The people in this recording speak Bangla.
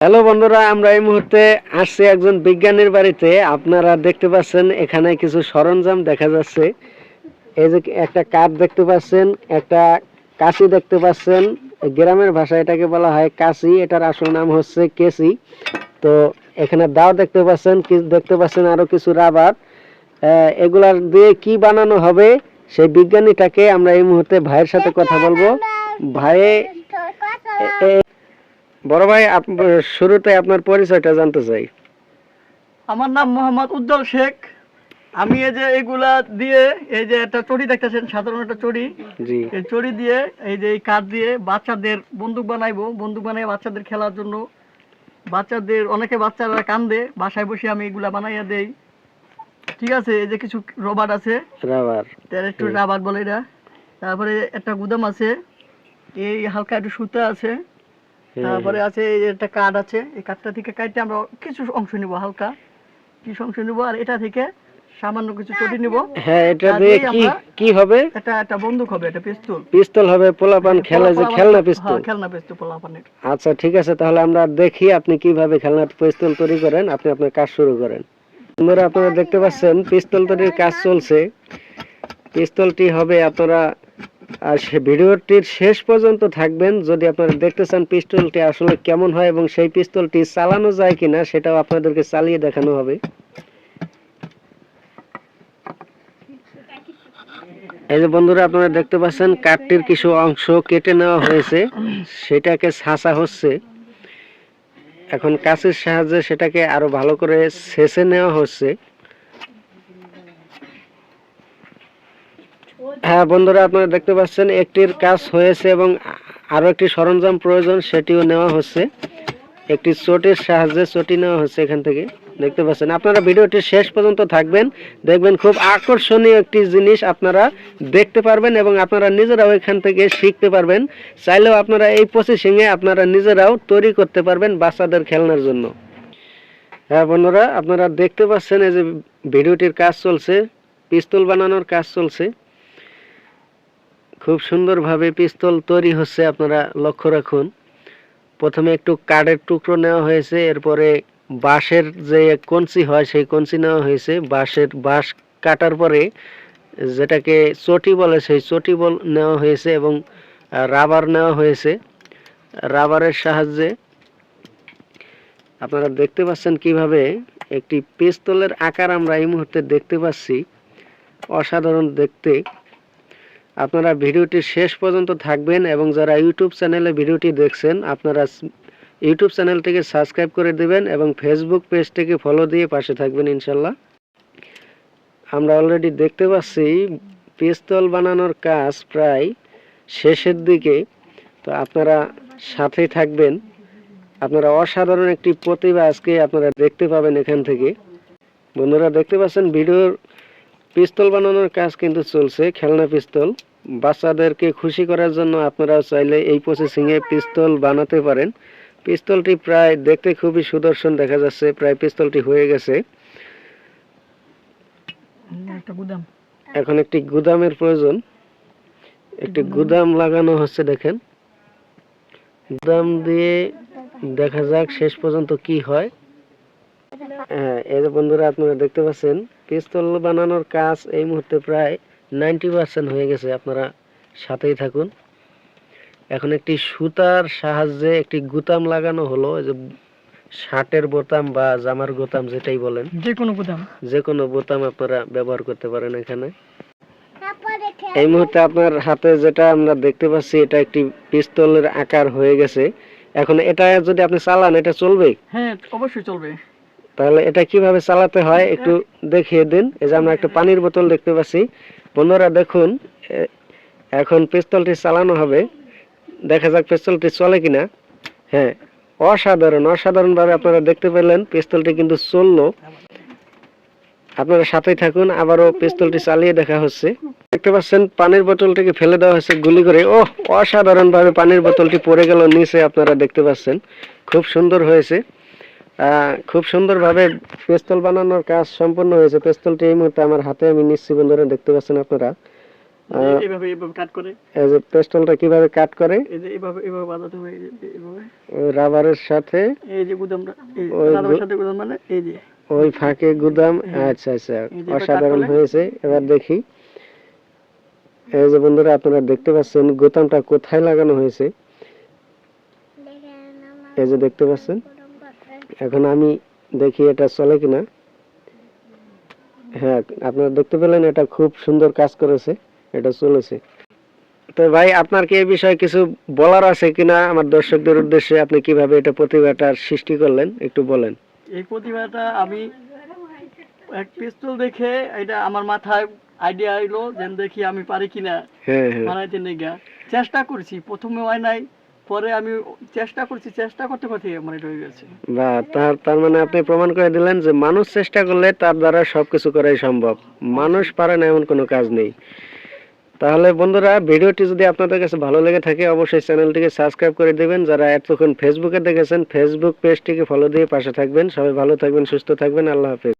হ্যালো বন্ধুরা, আমরা এই মুহূর্তে আসছি একজন বিজ্ঞানীর বাড়িতে। আপনারা দেখতে পাচ্ছেন, এখানে কিছু সরঞ্জাম দেখা যাচ্ছে। এই যে একটা কাঠ দেখতে পাচ্ছেন, একটা কাশি দেখতে পাচ্ছেন। গ্রামের ভাষায় এটাকে বলা হয় কাশি, এটার আসল নাম হচ্ছে কেসি তো এখানে দাও দেখতে পাচ্ছেন দেখতে পাচ্ছেন আরও কিছু রাবার। এগুলার দিয়ে কি বানানো হবে, সেই বিজ্ঞানীটাকে আমরা এই মুহূর্তে ভাইয়ের সাথে কথা বলব। ভাইয়ে বড় ভাই শুরুতে আপনার পরিচয়টা জানতে চাই। আমার নাম মোহাম্মদ উজ্জ্বল শেখ। আমি এই যে এগুলা দিয়ে এই যে একটা চড়ি দেখতেছেন সাধারণ একটা চড়ি। জি। এই চড়ি দিয়ে এই যে এই কাঠ দিয়ে বাচ্চাদের বন্দুক বানাইবো বন্দুক বানাই বাচ্চাদের খেলার জন্য। বাচ্চাদের অনেকে বাচ্চারা কান্দে বাসায় বসে আমি এগুলা বানাইয়া দেই। ঠিক আছে এই যে কিছু রবার আছে। রাবার। একটু। রাবার বলে এটা। তারপরে একটা গুদাম আছে। এই হালকা একটু সুতা আছে। তারপরে আছে একটা কাঠ আছে এই কাঠটা থেকে কাটতে আমরা কিছু অংশ নিব হালকা। কিছু অংশ নিব আর এটা থেকে সামান্য কিছু চটি নিব। হ্যাঁ এটা দিয়ে কি কি হবে? এটা একটা বন্দুক হবে এটা পিস্তল। পিস্তল হবে পোলাপান খেলে যে খেলনা পিস্তল। হ্যাঁ খেলনা পিস্তল পোলাপানের। আচ্ছা ঠিক আছে তাহলে আমরা দেখি আপনি কীভাবে খেলনা পিস্তল তৈরি করেন আপনি আপনার কাজ শুরু করেন। বন্ধুরা আপনারা দেখতে পাচ্ছেন পিস্তল তৈরির কাজ চলছে। পিস্তলটি হবে আপনারা আর সে ভিডিওটির শেষ পর্যন্ত থাকবেন। যদি আপনারা দেখতে চান পিস্তলটি আসলে কেমন হয় এবং সেই পিস্তলটি চালানো যায় কিনা, সেটাও আপনাদেরকে চালিয়ে দেখানো হবে। এই যে বন্ধুরা, আপনারা দেখতে পাচ্ছেন, কাঠটির কিছু অংশ কেটে নেওয়া হয়েছে। সেটাকে ছাঁচা হচ্ছে। এখন কাছের সাহায্যে সেটাকে আরও ভালো করে ছেঁচে নেওয়া হচ্ছে। হ্যাঁ বন্ধুরা, আপনারা দেখতে পাচ্ছেন, একটির কাজ হয়েছে এবং আরও একটি সরঞ্জাম প্রয়োজন, সেটিও নেওয়া হচ্ছে। একটি চটির সাহায্যে চটি নেওয়া হচ্ছে এখান থেকে। দেখতে পাচ্ছেন, আপনারা ভিডিওটি শেষ পর্যন্ত থাকবেন। দেখবেন খুব আকর্ষণীয় একটি জিনিস আপনারা দেখতে পারবেন এবং আপনারা নিজেরাও এখান থেকে শিখতে পারবেন। চাইলেও আপনারা এই প্রসেসিংয়ে আপনারা নিজেরাও তৈরি করতে পারবেন বাচ্চাদের খেলনার জন্য। হ্যাঁ বন্ধুরা, আপনারা দেখতে পাচ্ছেন এই যে ভিডিওটির কাজ চলছে, পিস্তল বানানোর কাজ চলছে। খুব সুন্দরভাবে পিস্তল তৈরি হচ্ছে, আপনারা লক্ষ্য রাখুন। প্রথমে একটু কাঠের টুকরো নেওয়া হয়েছে, এরপরে বাঁশের যে কঞ্চি হয়, সেই কঞ্চি নেওয়া হয়েছে। বাঁশের বাঁশ কাটার পরে যেটাকে চটি বলে, সেই চটি বল নেওয়া হয়েছে এবং রাবার নেওয়া হয়েছে। রাবারের সাহায্যে আপনারা দেখতে পাচ্ছেন কীভাবে একটি পিস্তলের আকার আমরা এই মুহূর্তে দেখতে পাচ্ছি। অসাধারণ দেখতে। আপনারা ভিডিওটি শেষ পর্যন্ত থাকবেন এবং যারা ইউটিউব চ্যানেলে ভিডিওটি দেখছেন, আপনারা ইউটিউব চ্যানেলটিকে সাবস্ক্রাইব করে দিবেন এবং ফেসবুক পেজটিকে ফলো দিয়ে পাশে থাকবেন ইনশাল্লাহ। আমরা অলরেডি দেখতে পাচ্ছি পিস্তল বানানোর কাজ প্রায় শেষের দিকে। তো আপনারা সাথেই থাকবেন। আপনারা অসাধারণ একটি প্রতিভা আজকে আপনারা দেখতে পাবেন এখান থেকে। বন্ধুরা, দেখতে পাচ্ছেন ভিডিওর পিস্তল বানানোর কাজ কিন্তু চলছে খেলনা পিস্তল। বাচ্চাদেরকে খুশি করার জন্য আপনারাও চাইলে এই প্রসেসিংয়ে পিস্তল বানাতে পারেন। পিস্তলটি প্রায় দেখতে খুবই সুদর্শন দেখা যাচ্ছে প্রায় পিস্তলটি হয়ে গেছে। গুদাম। এখন একটি গুদামের প্রয়োজন। একটি গুদাম লাগানো হচ্ছে দেখেন। গুদাম দিয়ে দেখা যাক শেষ পর্যন্ত কি হ্যাঁ। এই যে বন্ধুরা আপনারা দেখতে পাচ্ছেন পিস্তল বানানোর কাজ এই মুহূর্তে প্রায় নাইনটি পার্সেন্ট হয়ে গেছে আপনারা সাথেই থাকুন। এখন একটি সুতার সাহায্যে একটি গুতাম লাগানো হলো এই যে শার্টের বোতাম বা জামার বোতাম যেটাই বলেন। যে কোনো গুদাম। যে কোনো বোতাম আপনারা ব্যবহার করতে পারেন এখানে। এই মুহূর্তে আপনার হাতে যেটা আমরা দেখতে পাচ্ছি এটা একটি পিস্তলের আকার হয়ে গেছে। এখন এটা যদি আপনি চালান এটা চলবে? হ্যাঁ অবশ্যই চলবে। তাহলে এটা কীভাবে চালাতে হয় একটু দেখিয়ে দিন। এই যে আমরা একটা পানির বোতল দেখতে পাচ্ছি। বন্ধুরা দেখুন এখন পিস্তলটি চালানো হবে। দেখা যাক পিস্তলটি চলে কিনা। হ্যাঁ অসাধারণ অসাধারণ ভাবে আপনারা দেখতে পেলেন পিস্তলটি কিন্তু চলল। আপনারা সাথেই থাকুন, আবারও পিস্তলটি চালিয়ে দেখা হচ্ছে। দেখতে পাচ্ছেন, পানির বোতলটিকে ফেলে দেওয়া হয়েছে গুলি করে। ও অসাধারণ ভাবে পানির বোতলটি পড়ে গেল, নিচে আপনারা দেখতে পাচ্ছেন। খুব সুন্দর হয়েছে। খুব সুন্দরভাবে পিস্তল বানানোর কাজ সম্পন্ন হয়েছে। পিস্তলটি এই মুহূর্তে আমার হাতে আমি নিচ্ছি বন্ধুরা দেখতে পাচ্ছেন আপনারা। এইভাবে এইভাবে কাট করে। এই যে পিস্তলটা কীভাবে কাট করে? এই যে এইভাবে এইভাবে বাজাতে হবে এইভাবে। ওই রাবারের সাথে এই যে গুদামটা এই ওই রাবার গু- সাথে গুদাম মানে এই যে। ওই ফাঁকে গুদাম হ্যাঁ। আচ্ছা আচ্ছা অসাধারণ হয়েছে। এবার দেখি। এই যে বন্ধুরা আপনারা দেখতে পাচ্ছেন গুদামটা কোথায় লাগানো হয়েছে? এই যে দেখতে পাচ্ছেন। এখন আমি দেখি এটা চলে কিনা। হ্যাঁ আপনারা দেখতে পেলেন এটা খুব সুন্দর কাজ করেছে এটা চলেছে। তো ভাই আপনার কি এই বিষয়ে কিছু বলার আছে কিনা? আমার দর্শকদের উদ্দেশ্যে আপনি কীভাবে এটা প্রতিভাটার সৃষ্টি করলেন একটু বলেন। এই প্রতিভাটা আমি এক পিস্তল দেখে এটা আমার মাথায় আইডিয়া এলো যে দেখি আমি পারি কিনা হ্যাঁ হ্যাঁ। বানাইতে নেগা। চেষ্টা করছি প্রথমে হয় নাই। পরে আমি চেষ্টা করছি, চেষ্টা করতে করতে এটা হয়ে গেছে। বা তার তার মানে আপনি প্রমাণ করে দিলেন যে মানুষ চেষ্টা করলে তার দ্বারা সবকিছু করাই সম্ভব। মানুষ পারে না এমন কোনো কাজ নেই। তাহলে বন্ধুরা, ভিডিওটি যদি আপনাদের কাছে ভালো লেগে থাকে, অবশ্যই চ্যানেলটিকে সাবস্ক্রাইব করে দেবেন। যারা এতক্ষণ ফেসবুকে দেখেছেন, ফেসবুক পেজটিকে ফলো দিয়ে পাশে থাকবেন। সবাই ভালো থাকবেন, সুস্থ থাকবেন। আল্লাহ হাফেজ।